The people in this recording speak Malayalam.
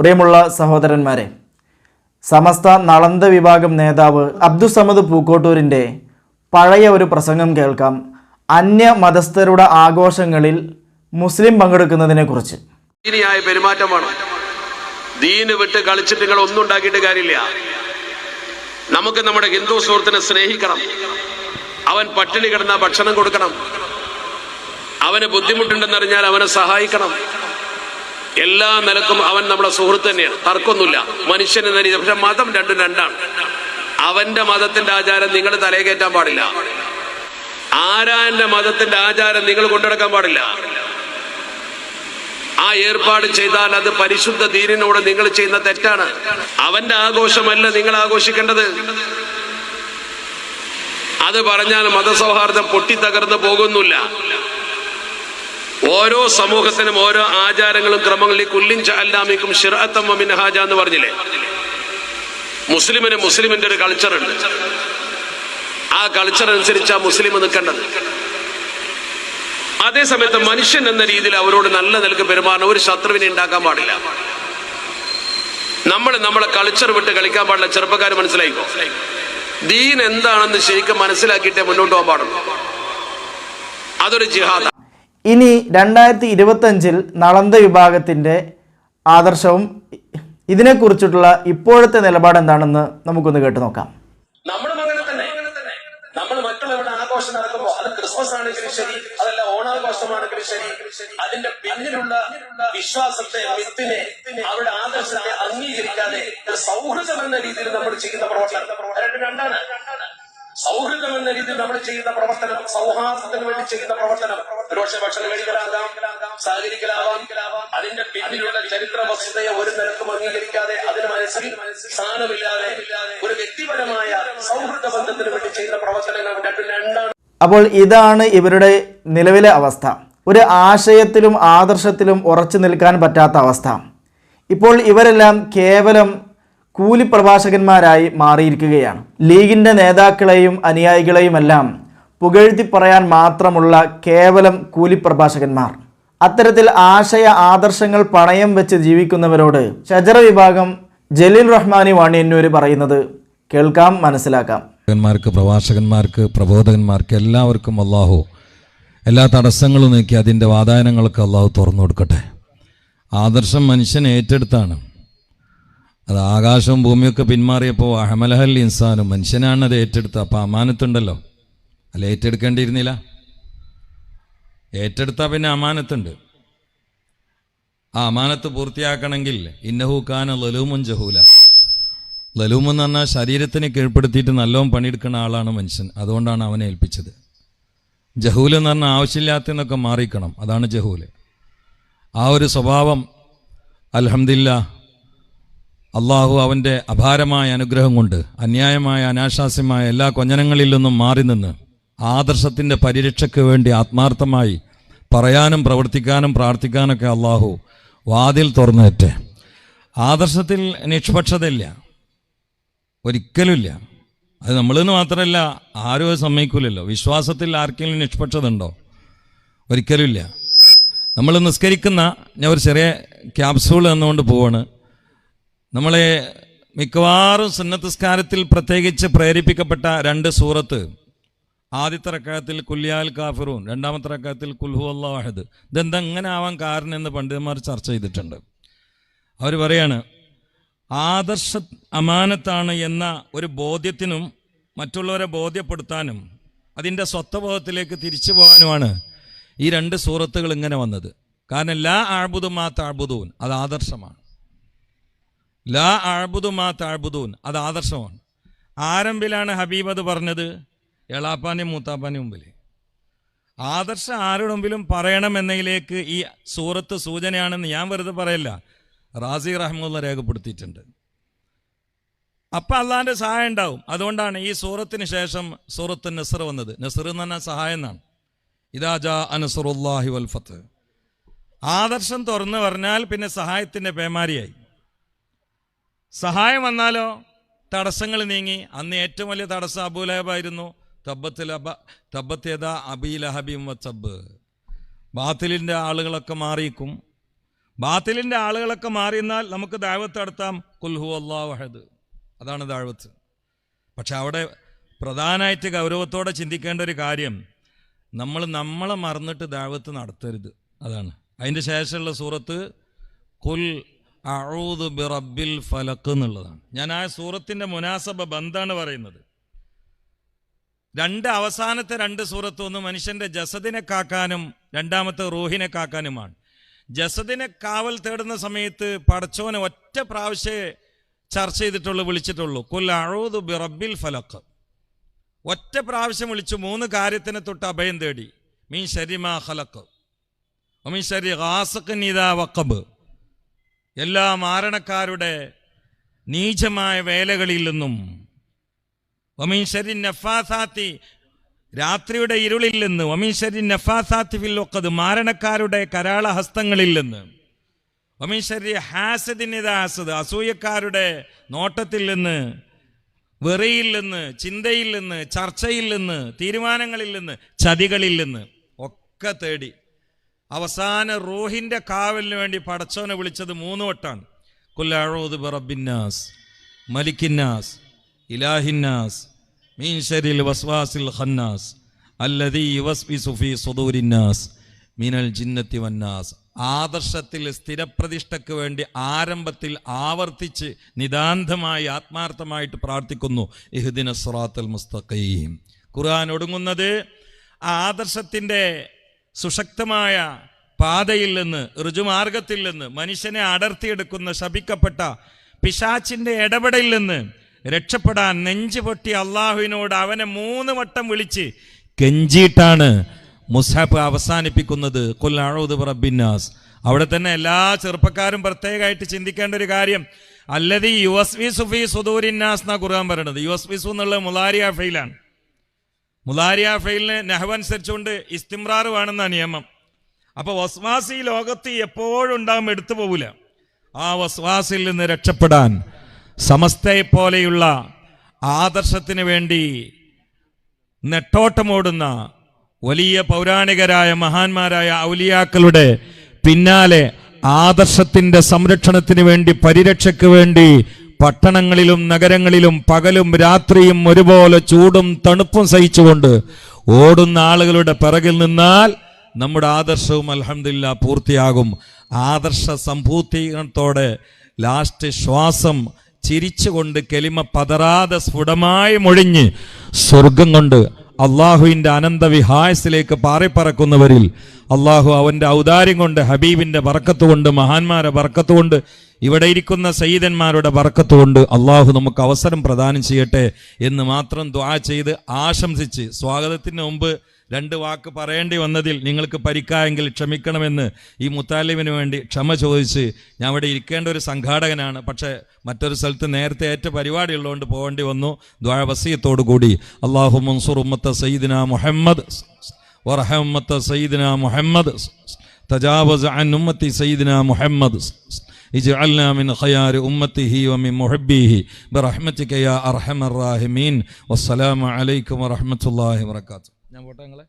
പ്രിയമുള്ള സഹോദരന്മാരെ സമസ്ത നളന്ത വിഭാഗം നേതാവ് അബ്ദുസമദ് പൂക്കോട്ടൂരിന്റെ പഴയ ഒരു പ്രസംഗം കേൾക്കാം. അന്യ മതസ്ഥരുടെ ആഘോഷങ്ങളിൽ മുസ്ലിം പങ്കെടുക്കുന്നതിനെക്കുറിച്ച് ദീനിയായ പെരുമാറ്റമാണ്. ദീന് വിട്ട് കളിച്ചിട്ട് നിങ്ങൾ ഒന്നും ഉണ്ടാക്കിയിട്ട് കാര്യമില്ല. നമുക്ക് നമ്മുടെ ഹിന്ദു സുഹൃത്തിനെ സ്നേഹിക്കണം. അവൻ പട്ടിണി കിടന്ന ഭക്ഷണം കൊടുക്കണം. അവന് ബുദ്ധിമുട്ടുണ്ടെന്നറിഞ്ഞാൽ അവനെ സഹായിക്കണം. എല്ലാ നിലക്കും അവൻ നമ്മുടെ സുഹൃത്ത് തന്നെയാണ്. തർക്കമൊന്നുമില്ല. മനുഷ്യൻ എന്ന രീതി. പക്ഷെ മതം രണ്ടും രണ്ടാണ്. അവന്റെ മതത്തിന്റെ ആചാരം നിങ്ങൾ തലയെ കയറ്റാൻ പാടില്ല. ആരാന്റെ മതത്തിന്റെ ആചാരം നിങ്ങൾ കൊണ്ടുനടക്കാൻ പാടില്ല. ആ ഏർപ്പാട് ചെയ്താൽ അത് പരിശുദ്ധ ദീനിനോട് നിങ്ങൾ ചെയ്യുന്ന തെറ്റാണ്. അവന്റെ ആഘോഷമല്ല നിങ്ങൾ ആഘോഷിക്കേണ്ടത്. അത് പറഞ്ഞാൽ മതസൗഹാർദ്ദം പൊട്ടിത്തകർന്ന് പോകുന്നില്ല. ഓരോ സമൂഹത്തിനും ഓരോ ആചാരങ്ങളും ക്രമങ്ങളിൽ കുല്ലിൻ അല്ലാമിക്കും ഷിറത്തം മിൻഹാജ എന്ന് പറഞ്ഞില്ലേ? മുസ്ലിമിന് മുസ്ലിമിന്റെ ഒരു കൾച്ചർ ഉണ്ട്. ആ കൾച്ചർ അനുസരിച്ചാ മുസ്ലിം നിൽക്കേണ്ടത്. അതേസമയത്ത് മനുഷ്യൻ എന്ന രീതിയിൽ അവരോട് നല്ല നിലയ്ക്ക് പെരുമാറണം. ഒരു ശത്രുവിനെ ഉണ്ടാക്കാൻ പാടില്ല. നമ്മൾ നമ്മളെ കൾച്ചർ വിട്ട് കളിക്കാൻ പാടില്ല. ചെറുപ്പക്കാർ മനസ്സിലായിക്കോ? ദീൻ എന്താണെന്ന് ശരിക്കും മനസ്സിലാക്കിയിട്ടേ മുന്നോട്ട് പോകാൻ പാടുള്ളൂ. അതൊരു ജിഹാദ. ഇനി രണ്ടായിരത്തി ഇരുപത്തഞ്ചിൽ നളന്ത വിഭാഗത്തിന്റെ ആദർശവും ഇതിനെക്കുറിച്ചിട്ടുള്ള ഇപ്പോഴത്തെ നിലപാട് എന്താണെന്ന് നമുക്കൊന്ന് കേട്ടു നോക്കാം. ആഘോഷം നടക്കുമ്പോൾ അത് ക്രിസ്മസ് ആണെങ്കിലും ശരി അതല്ല ഓണാഘോഷമാണെങ്കിലും ശരി അതിന്റെ പിന്നിലുള്ള വിശ്വാസത്തെ മിത്തിനെ അവരുടെ ആദർശത്തെ അംഗീകരിക്കാതെ സൗഹൃദം എന്ന രീതിയിൽ നമ്മൾ ചെയ്യുന്ന പ്രവർത്തനം. രണ്ടാണ്. സൗഹൃദം എന്ന രീതിയിൽ നമ്മൾ ചെയ്യുന്ന പ്രവർത്തനം സൗഹാർദ്ദത്തിന് വേണ്ടി ചെയ്യുന്ന പ്രവർത്തനം ഒരുപക്ഷെ ഭക്ഷണം മേടിക്കലാകാം സഹകരിക്കലാവാം അതിന്റെ പിന്നിലുള്ള ചരിത്ര വസ്തുതയെ ഒരു നിരക്കും അംഗീകരിക്കാതെ അതിന് മനസ്സിൽ സ്ഥാനമില്ലാതെ ഒരു വ്യക്തിപരമായ സൗഹൃദ ബന്ധത്തിന് വേണ്ടി ചെയ്യുന്ന പ്രവർത്തനങ്ങൾ രണ്ടും രണ്ടാണ്. അപ്പോൾ ഇതാണ് ഇവരുടെ നിലവിലെ അവസ്ഥ. ഒരു ആശയത്തിലും ആദർശത്തിലും ഉറച്ചു നിൽക്കാൻ പറ്റാത്ത അവസ്ഥ. ഇപ്പോൾ ഇവരെല്ലാം കേവലം കൂലിപ്രഭാഷകന്മാരായി മാറിയിരിക്കുകയാണ്. ലീഗിന്റെ നേതാക്കളെയും അനുയായികളെയുമെല്ലാം പുകഴ്ത്തി പറയാൻ മാത്രമുള്ള കേവലം കൂലി പ്രഭാഷകന്മാർ അത്തരത്തിൽ ആശയ ആദർശങ്ങൾ പണയം വെച്ച് ജീവിക്കുന്നവരോട് ഷജറ വിഭാഗം ജലീൽ റഹ്മാനി വാണിയന്നൂര് പറയുന്നത് കേൾക്കാം മനസ്സിലാക്കാം. പ്രഭാഷകന്മാർക്ക് പ്രബോധകന്മാർക്ക് എല്ലാവർക്കും അള്ളാഹു എല്ലാ തടസ്സങ്ങളും നീക്കി അതിന്റെ വാതായനങ്ങളൊക്കെ അള്ളാഹു തുറന്നു കൊടുക്കട്ടെ. ആദർശം മനുഷ്യൻ ഏറ്റെടുത്താണ്. അത് ആകാശവും ഭൂമിയൊക്കെ പിന്മാറിയപ്പോൾ അഹമലഹൽ ഇൻസാനും മനുഷ്യനാണ് അത് ഏറ്റെടുത്തത്. അപ്പോൾ അമാനത്തുണ്ടല്ലോ. അല്ല ഏറ്റെടുക്കേണ്ടിയിരുന്നില്ല. ഏറ്റെടുത്താൽ പിന്നെ അമാനത്തുണ്ട്. ആ അമാനത്ത് പൂർത്തിയാക്കണമെങ്കിൽ ഇന്നഹൂക്കാന ലലൂമുൻ ജഹൂല. ലലൂമെന്ന് പറഞ്ഞാൽ ശരീരത്തിന് കീഴ്പ്പെടുത്തിയിട്ട് നല്ലോണം പണിയെടുക്കുന്ന ആളാണ് മനുഷ്യൻ. അതുകൊണ്ടാണ് അവനെ ഏൽപ്പിച്ചത്. ജഹൂൽ എന്ന് പറഞ്ഞാൽ ആവശ്യമില്ലാത്തതെന്നൊക്കെ മാറിക്കണം. അതാണ് ജഹൂൽ. ആ ഒരു സ്വഭാവം അൽഹംദില്ല അള്ളാഹു അവന്റെ അപാരമായ അനുഗ്രഹം കൊണ്ട് അന്യായമായ അനാശാസ്യമായ എല്ലാ കൊഞ്ഞനങ്ങളിൽ നിന്നും മാറി നിന്ന് ആദർശത്തിന്റെ പരിരക്ഷയ്ക്ക് വേണ്ടി ആത്മാർത്ഥമായി പറയാനും പ്രവർത്തിക്കാനും പ്രാർത്ഥിക്കാനൊക്കെ അള്ളാഹു വാതിൽ തുറന്നേറ്റെ. ആദർശത്തിൽ നിഷ്പക്ഷതയില്ല. ഒരിക്കലുമില്ല. അത് നമ്മളെന്ന് മാത്രമല്ല ആരും അത് സമ്മതിക്കില്ലല്ലോ വിശ്വാസത്തിൽ ആർക്കെങ്കിലും നിഷ്പക്ഷത ഉണ്ടോ ഒരിക്കലുമില്ല. നമ്മൾ നിസ്കരിക്കുന്ന ഞാൻ ഒരു ചെറിയ ക്യാപ്സൂൾ എന്നുകൊണ്ട് പോവാണ്. നമ്മളെ മിക്കവാറും സുന്നത്തസ്കാരത്തിൽ പ്രത്യേകിച്ച് പ്രേരിപ്പിക്കപ്പെട്ട രണ്ട് സൂറത്ത്. ആദ്യത്തെ റക്കാത്തിൽ കുല്യാൽ കാഫിറൂൻ രണ്ടാമത്തെ റക്കാത്തിൽ കുൽഹു അള്ളാഹദ് ഇതെന്താ ഇങ്ങനെ ആവാൻ കാരണം എന്ന് പണ്ഡിതന്മാർ ചർച്ച ചെയ്തിട്ടുണ്ട്. അവർ പറയാണ് ആദർശ അമാനത്താണ് എന്ന ഒരു ബോധ്യത്തിനും മറ്റുള്ളവരെ ബോധ്യപ്പെടുത്താനും അതിന്റെ സ്വത്വബോധത്തിലേക്ക് തിരിച്ചു പോകാനുമാണ് ഈ രണ്ട് സൂറത്തുകൾ ഇങ്ങനെ വന്നത്. കാരണം എല്ലാ ആഴ്ബുദും മാ താഴ്ബുദൂൻ അത് ആദർശമാണ്. ലാ ആഴ്ബുദു മാ താഴ്ബുദൂൻ അത് ആദർശമാണ്. ആരംഭിലാണ് ഹബീബ് അത് പറഞ്ഞത്? എളാപ്പാനെയും മൂത്താപ്പാനെയും മുമ്പിൽ ആദർശം ആരുടെ മുമ്പിലും പറയണമെന്നതിലേക്ക് ഈ സൂറത്ത് സൂചനയാണെന്ന് ഞാൻ വെറുതെ പറയല്ല. റാസി റഹ്മുള്ള രേഖപ്പെടുത്തിയിട്ടുണ്ട്. അപ്പം അള്ളാന്റെ സഹായം ഉണ്ടാവും. അതുകൊണ്ടാണ് ഈ സൂറത്തിന് ശേഷം സൂറത്ത് നസർ വന്നത്. നസർ എന്ന് പറഞ്ഞാൽ സഹായം എന്നാണ്. ഇതാജാ അനസറുല്ലാഹി വൽഫത്ത് ആദർശം തുറന്നു പറഞ്ഞാൽ പിന്നെ സഹായത്തിന്റെ പേമാരിയായി. സഹായം വന്നാലോ? തടസ്സങ്ങൾ നീങ്ങി. അന്ന് ഏറ്റവും വലിയ തടസ്സം അബൂലഹബായിരുന്നു തബ്ബത്തിൽ അബ തബ്ബത്തേത അബീലഹബിം വത്തബ് ബാത്തിലിന്റെ ആളുകളൊക്കെ മാറിയിക്കും ബാത്തിലിന്റെ ആളുകളൊക്കെ മാറിയെന്നാൽ നമുക്ക് ദാവത്ത് നടത്താം. കുൽഹു അള്ളാഹു അതാണ് ദാവത്ത്. പക്ഷെ അവിടെ പ്രധാനമായിട്ട് ഗൗരവത്തോടെ ചിന്തിക്കേണ്ട ഒരു കാര്യം. നമ്മൾ നമ്മളെ മറന്നിട്ട് ദാവത്ത് നടത്തരുത്. അതാണ്. അതിന്റെ ശേഷമുള്ള സൂറത്ത് കുൽ അഊദു ബിറബ്ബിൽ ഫലക്ക് എന്നുള്ളതാണ്. ഞാൻ ആ സൂറത്തിന്റെ മുനാസബ ബന്ധാണ് പറയുന്നത്. രണ്ട് അവസാനത്തെ രണ്ട് സൂറത്ത് ഒന്ന് മനുഷ്യന്റെ ജസദിനെ കാക്കാനും രണ്ടാമത്തെ റൂഹിനെ കാക്കാനുമാണ്. ജസദിനെ കാവൽ തേടുന്ന സമയത്ത് പടച്ചോനെ ഒറ്റ പ്രാവശ്യമേ ചർച്ച ചെയ്തിട്ടുള്ളൂ വിളിച്ചിട്ടുള്ളൂ. കുൽ അഴൂദു ബിറബ്ബിൽ ഫലക്ക് ഒറ്റ പ്രാവശ്യം വിളിച്ചു മൂന്ന് കാര്യത്തിനെ തൊട്ട് അഭയം തേടി. മീൻ ശരിമാ ഹലക്ക് മീൻ ശരി ഹാസക്ക് നീതാ വഖബ്. എല്ലാ മാരണക്കാരുടെ നീചമായ വേലകളിൽ നിന്നും ഒമീൻ നഫാസാത്തി രാത്രിയുടെ ഇരുളിൽ നിന്ന് ഒമീൻ നഫാസാത്തിൽ ഒക്കത് മാരണക്കാരുടെ കരാളഹസ്തങ്ങളിൽ നിന്ന് ഒമീൻ ഹാസദിനിതാസത് അസൂയക്കാരുടെ നോട്ടത്തിൽ നിന്ന് വെറിയിൽ നിന്ന് ചിന്തയിൽ നിന്ന് ചർച്ചയിൽ നിന്ന് തീരുമാനങ്ങളിൽ നിന്ന് ചതികളിൽ നിന്ന് ഒക്കെ തേടി. അവസാന റൂഹിന്റെ കാവലിന് വേണ്ടി പടച്ചോനെ വിളിച്ചത് മൂന്ന് വട്ടാണ്. കുല്ലാഴോദ് ബറബിന്നാസ് മലിക്കിന്നാസ് ഇലാഹിന്നാസ് മീൻ ശരിൽ വസ്വാസിൽ ഖന്നാസ് അല്ലദീ യുവസ്വിസു ഫീ സുദൂരിന്നാസ് മിനൽ ജിന്നത്തി വന്നാസ് ആദർശത്തിൽ സ്ഥിരപ്രതിഷ്ഠയ്ക്ക് വേണ്ടി ആരംഭത്തിൽ ആവർത്തിച്ച് നിതാന്തമായി ആത്മാർത്ഥമായിട്ട് പ്രാർത്ഥിക്കുന്നു. ഇഹുദിന സുറാത്തൽ മുസ്തഖീം. ഖുർആൻ ഒടുങ്ങുന്നത് ആ ആദർശത്തിന്റെ സുശക്തമായ പാതയിൽ നിന്ന് ഋജുമാർഗത്തിൽ നിന്ന് മനുഷ്യനെ അടർത്തിയെടുക്കുന്ന ശപിക്കപ്പെട്ട പിശാച്ചിന്റെ ഇടപെടലിൽ നിന്ന് രക്ഷപ്പെടാൻ നെഞ്ചു പൊട്ടി അള്ളാഹുവിനോട് അവനെ മൂന്ന് വട്ടം വിളിച്ച് കെഞ്ചിയിട്ടാണ് മുസാഫ് അവസാനിപ്പിക്കുന്നത്. കൊല്ലാഴൂദ് റബ്ബിന്നാസ് അവിടെ തന്നെ എല്ലാ ചെറുപ്പക്കാരും പ്രത്യേകമായിട്ട് ചിന്തിക്കേണ്ട ഒരു കാര്യം. അല്ലത് യു എസ് വി സുഫി സുദൂരിന്നാസ് എന്നാ ഖുർആൻ പറയണത് യു എസ് വി സു എന്നുള്ള മുലാരിയ ഫെയിലാണ് മുലാരിയ ഫെയിലിന് നെഹവനുസരിച്ചുകൊണ്ട് ഇസ്തിമ്രാർ വേണമെന്ന നിയമം. അപ്പൊ വസ്വാസി ലോകത്ത് എപ്പോഴും ഉണ്ടാകും എടുത്തു പോവില്ല ആ വസ്വാസിൽ നിന്ന് രക്ഷപ്പെടാൻ സമസ്തയെ പോലെയുള്ള ആദർശത്തിന് വേണ്ടി നെട്ടോട്ടമോടുന്ന വലിയ പൗരാണികരായ മഹാന്മാരായ ഔലിയാക്കളുടെ പിന്നാലെ ആദർശത്തിന്റെ സംരക്ഷണത്തിന് വേണ്ടി പരിരക്ഷയ്ക്ക് വേണ്ടി പട്ടണങ്ങളിലും നഗരങ്ങളിലും പകലും രാത്രിയും ഒരുപോലെ ചൂടും തണുപ്പും സഹിച്ചുകൊണ്ട് ഓടുന്ന ആളുകളുടെ പിറകിൽ നിന്നാൽ നമ്മുടെ ആദർശവും അലഹമില്ല പൂർത്തിയാകും. ആദർശ സംഭൂത്തീകരണത്തോടെ ലാസ്റ്റ് ശ്വാസം ചിരിച്ചുകൊണ്ട് കെലിമ പതറാതെ സ്ഫുടമായി മൊഴിഞ്ഞ് സ്വർഗം കൊണ്ട് അള്ളാഹുവിന്റെ അനന്തവിഹായസിലേക്ക് പാറിപ്പറക്കുന്നവരിൽ അള്ളാഹു അവന്റെ ഔദാര്യം കൊണ്ട് ഹബീബിന്റെ വറക്കത്തുകൊണ്ട് മഹാന്മാരെ വറക്കത്തുകൊണ്ട് ഇവിടെ ഇരിക്കുന്ന സയ്യിദന്മാരുടെ വറക്കത്തുകൊണ്ട് അള്ളാഹു നമുക്ക് അവസരം പ്രദാനം ചെയ്യട്ടെ എന്ന് മാത്രം ദ്വാ ചെയ്ത് ആശംസിച്ച് സ്വാഗതത്തിന് മുമ്പ് രണ്ട് വാക്ക് പറയേണ്ടി വന്നതിൽ നിങ്ങൾക്ക് പരിക്കായെങ്കിൽ ക്ഷമിക്കണമെന്ന് ഈ മുത്താലിമിന് വേണ്ടി ക്ഷമ ചോദിച്ച് ഞാൻ ഇവിടെ ഇരിക്കേണ്ട ഒരു സംഘാടകനാണ് പക്ഷേ മറ്റൊരു സ്ഥലത്ത് നേരത്തെ ഏറ്റ പരിപാടി ഉള്ളതുകൊണ്ട് പോകേണ്ടി വന്നു ദ്വാവസീയത്തോടു കൂടി അള്ളാഹു മൻസൂർ ഉമ്മത്ത സയ്യിദിന മുഹമ്മദ് ورحمة سيدنا محمد تجاوز عن أمتي سيدنا محمد اجعلنا من خيار أمته ومن محبيه برحمتك يا أرحم الراحمين والسلام عليكم ورحمة الله وبركاته ഞാൻ പോട്ടെ നിങ്ങളെ?